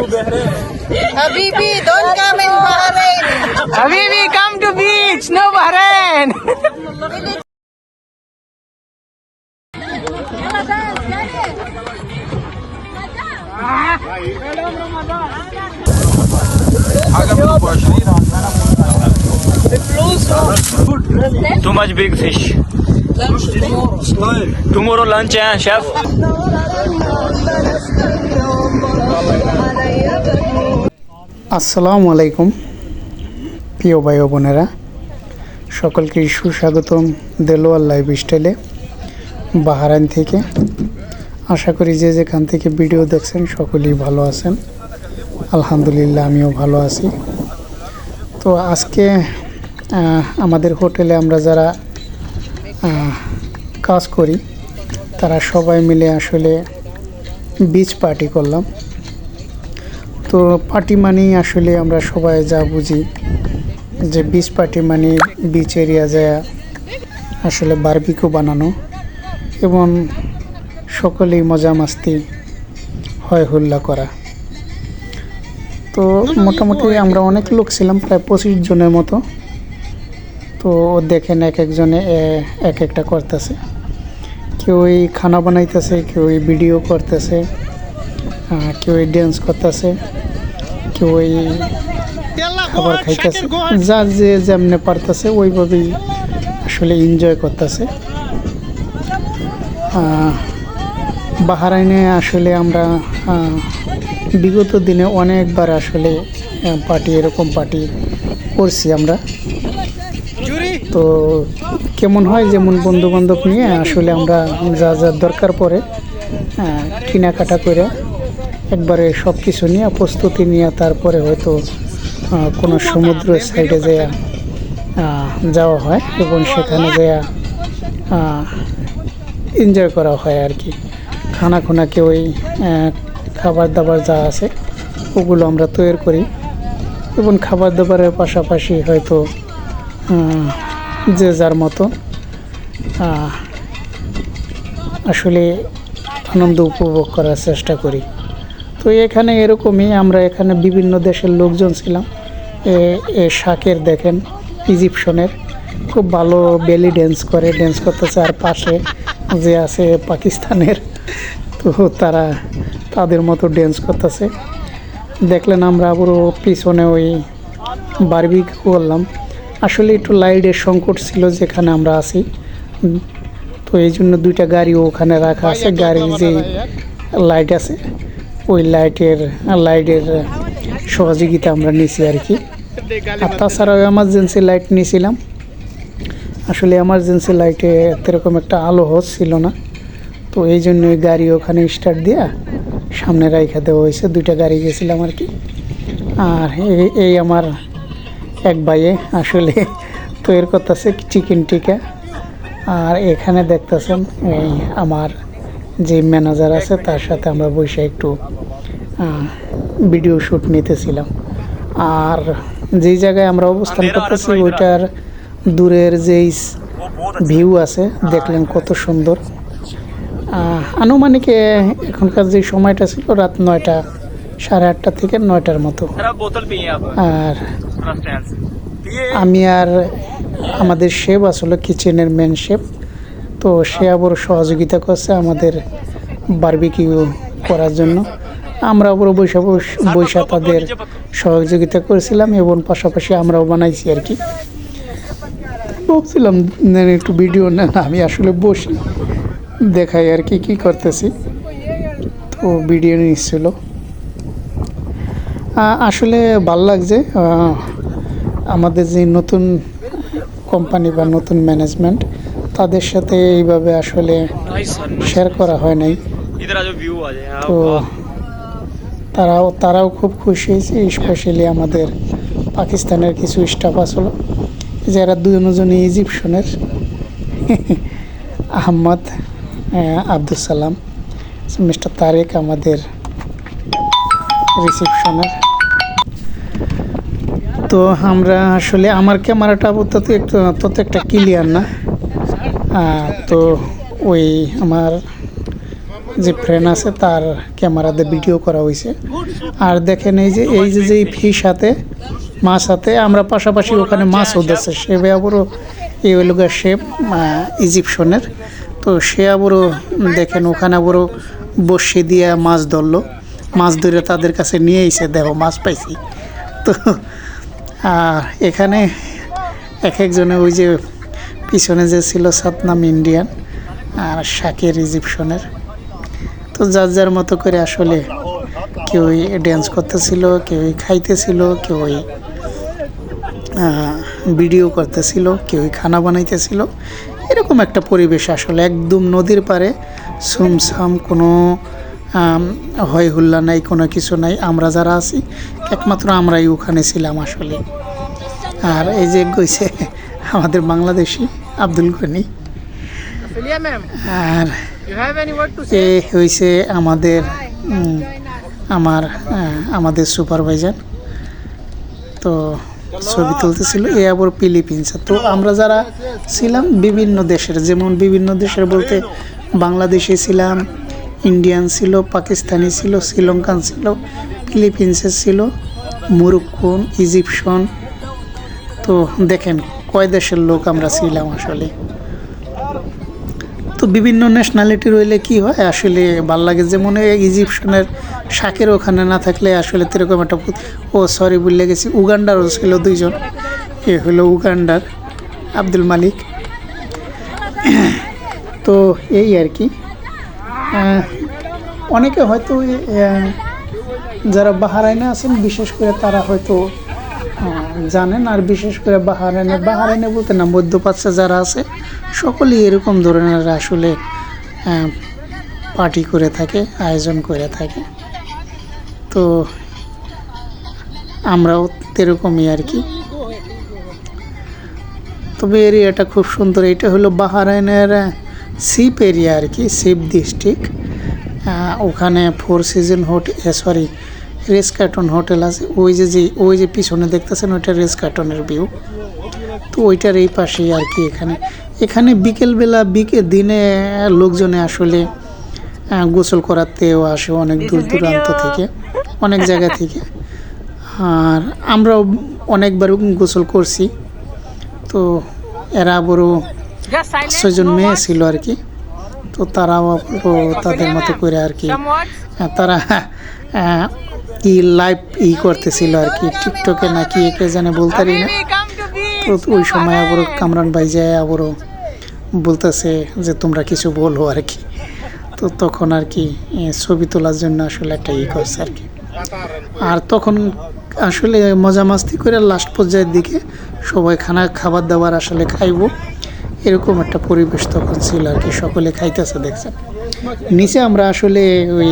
Habibi, don't come in Bahrain. Habibi, come to beach, no Bahrain. Too much big fish. Tomorrow lunch, eh, chef? আসসালামু আলাইকুম, প্রিয় ভাই বোনেরা। সকলকে সুস্বাগতম দেলোয়ার লাইফ স্টাইলে বাহারাইন থেকে। আশা করি যে যেখান থেকে ভিডিও দেখছেন সকলেই ভালো আছেন। আলহামদুলিল্লাহ, আমিও ভালো আছি। তো আজকে আমাদের হোটেলে আমরা যারা কাজ করি, তারা সবাই মিলে আসলে বিচ পার্টি করলাম। তো পার্টি মানেই আসলে আমরা সবাই যা বুঝি যে বিচ পার্টি মানে বিচ এরিয়া যায় আসলে বারবিকিউ বানানো এবং সকলেই মজা মাস্তি, হয় হুল্লা করা। তো মোটামুটি আমরা অনেক লোক ছিলাম, প্রায় পঁচিশ জনের মতো। তো দেখেন এক একজনে এক একটা করতেছে। কেউ এই খানা বানাইতেছে কেউ এই ভিডিও করতেছে এই ড্যান্স করতেছে। কেউ এই খাবার খাইতেছে। যার যে যেমনে পারতেছে ওইভাবেই আসলে এনজয় করতেছে। বাহারাইনে আসলে আমরা বিগত দিনে অনেকবার আসলে পার্টি এরকম পার্টি করছি আমরা। তো কেমন হয় যেমন বন্ধু বান্ধব নিয়ে আসলে আমরা যা যা দরকার পড়ে কেনাকাটা করে একবারে সব কিছু নিয়ে প্রস্তুতি নিয়ে তারপরে হয়তো কোনো সমুদ্র সাইডে আহ, যাওয়া হয় এবং সেখানে যেয়া এনজয় করা হয় আর কি খানা খুনাকে ওই খাবার দাবার যা আছে ওগুলো আমরা তৈরি করি। এবং খাবার দাবারের পাশাপাশি হয়তো যে যার মতো আসলে আনন্দ উপভোগ করার চেষ্টা করি। তো এখানে এরকমই আমরা এখানে বিভিন্ন দেশের লোকজন ছিলাম। এ শাকের দেখেন, ইজিপশনের। খুব ভালো বেলি ড্যান্স করে ড্যান্স করতেছে আর পাশে যে আছে পাকিস্তানের। তো তারা তাদের মতো ড্যান্স করতেছে। দেখলেন আমরা আবারও পিছনে ওই বারবি করলাম। আসলে একটু লাইটের সংকট ছিল যেখানে আমরা আছি। তো এই জন্য দুইটা গাড়ি ওখানে রাখা আছে। গাড়ির যে লাইট আছে ওই লাইটের লাইটের সহযোগিতা আমরা নিছি আর কি। আর তাছাড়াও এমার্জেন্সি লাইট নিয়েছিলাম আসলে এমার্জেন্সি লাইটে এরকম একটা আলো হচ্ছিল না। তো এই জন্য ওই গাড়ি ওখানে স্টার্ট দিয়া সামনে রাইখা দেওয়া হয়েছে। দুইটা গাড়ি গেছিলাম আর কি। আর এই- এই আমার এক ভাইয়ে আসলে তৈরি করতেছে চিকেন টিকা আর এখানে দেখতেছেন এই আমার যে ম্যানেজার আছে তার সাথে আমরা বসে একটু ভিডিও শ্যুট নিতেছিলাম। আর যেই জায়গায় আমরা অবস্থান করতেছি ওইটার দূরের যেই ভিউ আছে দেখলেন কত সুন্দর। আনুমানিক এখনকার যে সময়টা ছিল রাত নয়টা সাড়ে আটটা থেকে নয়টার মতো। আর আমি আর আমাদের শেফ আসলে কিচেনের মেন শেফ তো সে আবার সহযোগিতা করছে আমাদের বারবিকিউ করার জন্য। আমরা আবার বৈশা বৈশা তাদের সহযোগিতা করেছিলাম এবং পাশাপাশি আমরাও বানাইছি আর কি। ভাবছিলাম একটু ভিডিও নেন আমি আসলে বসি, দেখাই আর কি, কী করতেছি। তো ভিডিও নিচ্ছিল আসলে ভালো লাগছে আমাদের যে নতুন কোম্পানি বা নতুন ম্যানেজমেন্ট তাদের সাথে এইভাবে আসলে শেয়ার করা হয় নাই। তো তারাও তারাও খুব খুশি হয়েছে স্পেশালি আমাদের পাকিস্তানের কিছু স্টাফ আসলো যারা দুজনই ইজিপশনের আহমদ আব্দুল সালাম মিস্টার তারেক আমাদের রিসেপশনের তো আমরা আসলে আমার ক্যামেরাটা আপাতত একটু তত একটা ক্লিয়ার না। তো ওই আমার যে ফ্রেন্ড আছে, তার ক্যামেরাতে ভিডিও করা হয়েছে আর দেখেন এই যে এই যে যে ফিশ হাতে, মাছ হাতে, আমরা পাশাপাশি ওখানে মাছ হতেছে সে আবারও এই গা শেপ ইজিপশনের তো সে আবারও দেখেন ওখানে আবারও বসে দিয়ে মাছ ধরলো। মাছ ধরে তাদের কাছে নিয়ে এসে দেখো, মাছ পাইছি। তো এখানে এক একজনে ওই যে পিছনে যে ছিল সাতনাম ইন্ডিয়ান আর শাকের ইজিপশনের। তো যার যার মতো করে আসলে কেউ ড্যান্স করতেছিল কেউ খাইতেছিল কেউ ভিডিও করতেছিল কেউ খানা বানাইতেছিল। এরকম একটা পরিবেশ আসলে একদম নদীর পাড়ে সুমসাম কোনো হয় হুল্লা নাই, কোনো কিছু নাই। আমরা যারা আছি, একমাত্র আমরাই ওখানে ছিলাম আসলে। আর এই যে গইছে আমাদের বাংলাদেশি আব্দুল গনি। আর এ হয়েছে আমাদের আমার আমাদের সুপারভাইজার। তো ছবি তুলতেছিল এ আবার ফিলিপিন্স। তো আমরা যারা ছিলাম বিভিন্ন দেশের যেমন বিভিন্ন দেশের বলতে বাংলাদেশে ছিলাম ইন্ডিয়ান ছিল পাকিস্তানি ছিল শ্রীলঙ্কান ছিল ফিলিপিন্সের ছিল মুরুক্কুন ইজিপশন। তো দেখেন কয় দেশের লোক আমরা ছিলাম আসলে? তো বিভিন্ন ন্যাশনালিটি রইলে কি হয়? আসলে ভালো লাগে যেমন এই ইজিপশনের শাকের ওখানে না থাকলে আসলে এরকম একটা ও সরি বললে গেছি। উগান্ডারও ছিল দুইজন। এ হলো উগান্ডার আব্দুল মালিক। তো এই আর কি। অনেকে হয়তো যারা বাহারাইনে আছেন, বিশেষ করে তারা হয়তো জানেন, আর বিশেষ করে বাহারাইনে। বাহারাইনে বলতে না, মধ্যপ্রাচ্যে যারা আছে, সকলেই এরকম ধরনের আসলে পার্টি করে থাকে, আয়োজন করে থাকে। তো আমরাও এরকমই আর কি। তবে এরিয়াটা খুব সুন্দর। এটা হলো বাহারাইনের সিপ এরিয়া আর কি সিপ ডিস্ট্রিক্ট। ওখানে Four Seasons hotel sorry Ritz Carlton hotel আছে। ওই যে যে ওই যে পিছনে দেখতেছেন ওইটা রেস কার্টনের ভিউ। তো ওইটার এই পাশেই আর কি এখানে। এখানে বিকেলবেলা বিকেল দিনে লোকজনে আসলে গোসল করাতেও আসে অনেক দূর দূরান্ত থেকে অনেক জায়গা থেকে। আর আমরাও অনেকবার গোসল করছি। তো এরা বড়. ছয়জন মেয়ে ছিল আর কি। তো তারাও তাদের মতো করে আর কি। তারা কি লাইভ ই করতেছিল আর কি টিকটকে না কি কে জানে বলতে পারি না. তো ওই সময় আবারও কামরান ভাই যায়, আবারও বলতেছে যে তোমরা কিছু বলো আর কি। তো তখন আর কি ছবি তোলার জন্য আসলে একটা ই করছে আর কি। আর তখন আসলে মজা মাস্তি করে লাস্ট পর্যায়ের দিকে সবাই খানা খাবার দাবার আসলে খাইবো, এরকম একটা পরিবেশ তখন ছিল আর কি, সকলে খাইতেছে দেখছেন। নিচে আমরা আসলে ওই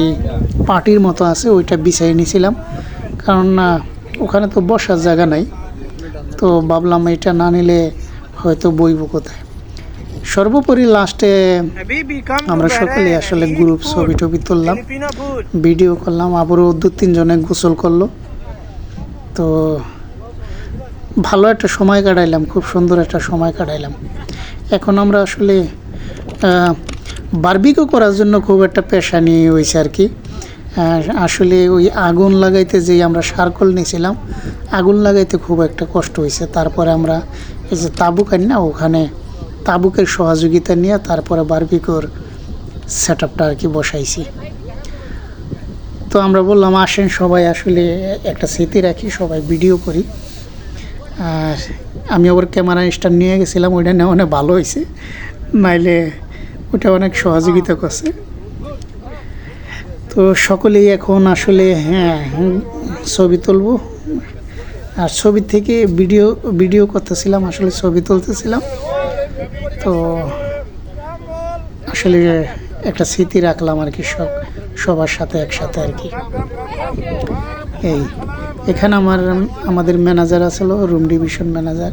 পার্টির মতো আছে, ওইটা বিছাই নিয়েছিলাম কারণ না ওখানে তো বসার জায়গা নাই। তো ভাবলাম এটা না নিলে হয়তো বইব কোথায়। সর্বোপরি লাস্টে আমরা সকলে আসলে গ্রুপ ছবি টবি তুললাম ভিডিও করলাম, আবারও দু, তিনজনে গোসল করল। তো ভালো একটা সময় কাটাইলাম, খুব সুন্দর একটা সময় কাটাইলাম। এখন আমরা আসলে বারবিকও করার জন্য খুব একটা পেশা নিয়ে হয়েছে আর কি। আসলে ওই আগুন লাগাইতে যে আমরা সার্কল নিয়েছিলাম, আগুন লাগাইতে খুব একটা কষ্ট হয়েছে। তারপরে আমরা এই যে তাবুক আনি না, ওখানে তাবুকের সহযোগিতা নিয়ে তারপরে বারবিকোর সেট আপটা আর কি বসাইছি। তো আমরা বললাম, আসেন সবাই আসলে একটা স্মৃতি রাখি, সবাই ভিডিও করি। আর আমি আবার ক্যামেরা স্ট্যান্ড নিয়ে গেছিলাম, ওইটা নেওয়া ভালো হয়েছে। নাইলে ওটা অনেক সহযোগিতা করছে। তো সকলেই এখন আসলে হ্যাঁ ছবি তুলবো। আর ছবি থেকে ভিডিও ভিডিও করতেছিলাম আসলে ছবি তুলতেছিলাম। তো আসলে একটা স্মৃতি রাখলাম আর কি সব সবার সাথে একসাথে আর কি। এই এখানে আমার আমাদের ম্যানেজার আসলো রুম ডিভিশন ম্যানেজার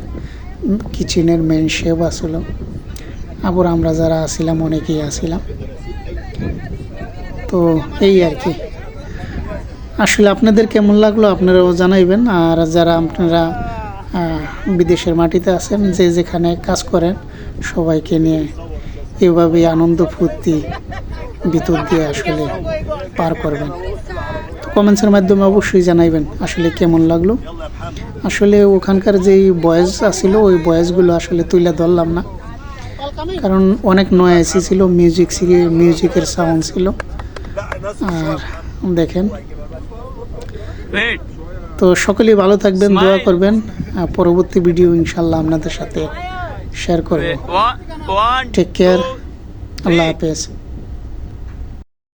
কিচেনের মেন শেফ আসলো আবার আমরা যারা আসিলাম অনেকেই আসিলাম তো এই আর কি। আসলে আপনাদের কেমন লাগল আপনারাও জানাইবেন। আর যারা আপনারা বিদেশের মাটিতে আছেন, যে যেখানে কাজ করেন, সবাইকে নিয়ে এভাবে আনন্দ ফুর্তি ভিতর দিয়ে আসলে পার করবেন। তো কমেন্টসের মাধ্যমে অবশ্যই জানাইবেন আসলে কেমন লাগল। আসলে ওখানকার যেই বয়েস আছিল, ওই বয়েসগুলো আসলে তুলে ধরলাম না। কারণ অনেক নয়েসি ছিল মিউজিক মিউজিকের সাউন্ড ছিল আর দেখেন তো সকলেই ভালো থাকবেন দোয়া করবেন পরবর্তী ভিডিও ইনশাল্লাহ আপনাদের সাথে শেয়ার করব Wait. One. One. Take care আল্লাহ হাফেজ